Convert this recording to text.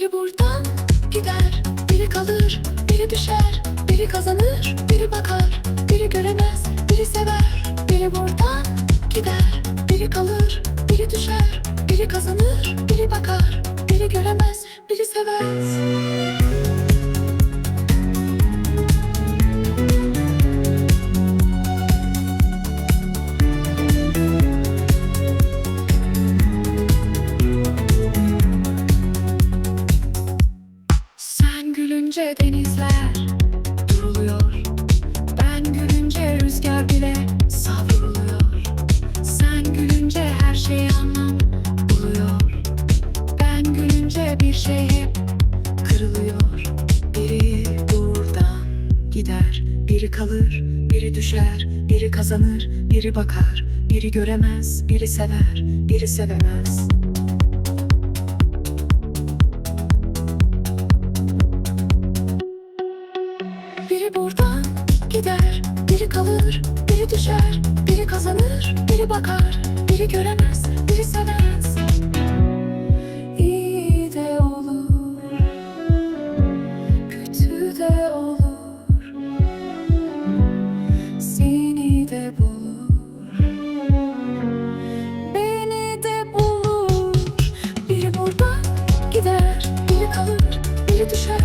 Biri buradan gider, biri kalır, biri düşer, biri kazanır, biri bakar, biri göremez, biri sever. Biri buradan gider, biri kalır, biri düşer, biri kazanır, biri bakar, biri göremez, biri sever. Bir şey kırılıyor Biri buradan gider Biri kalır, biri düşer Biri kazanır, biri bakar Biri göremez, biri sever Biri sevemez Biri buradan gider, biri kalır, biri düşer, biri kazanır, biri bakar, biri göremez, biri sevemez. to show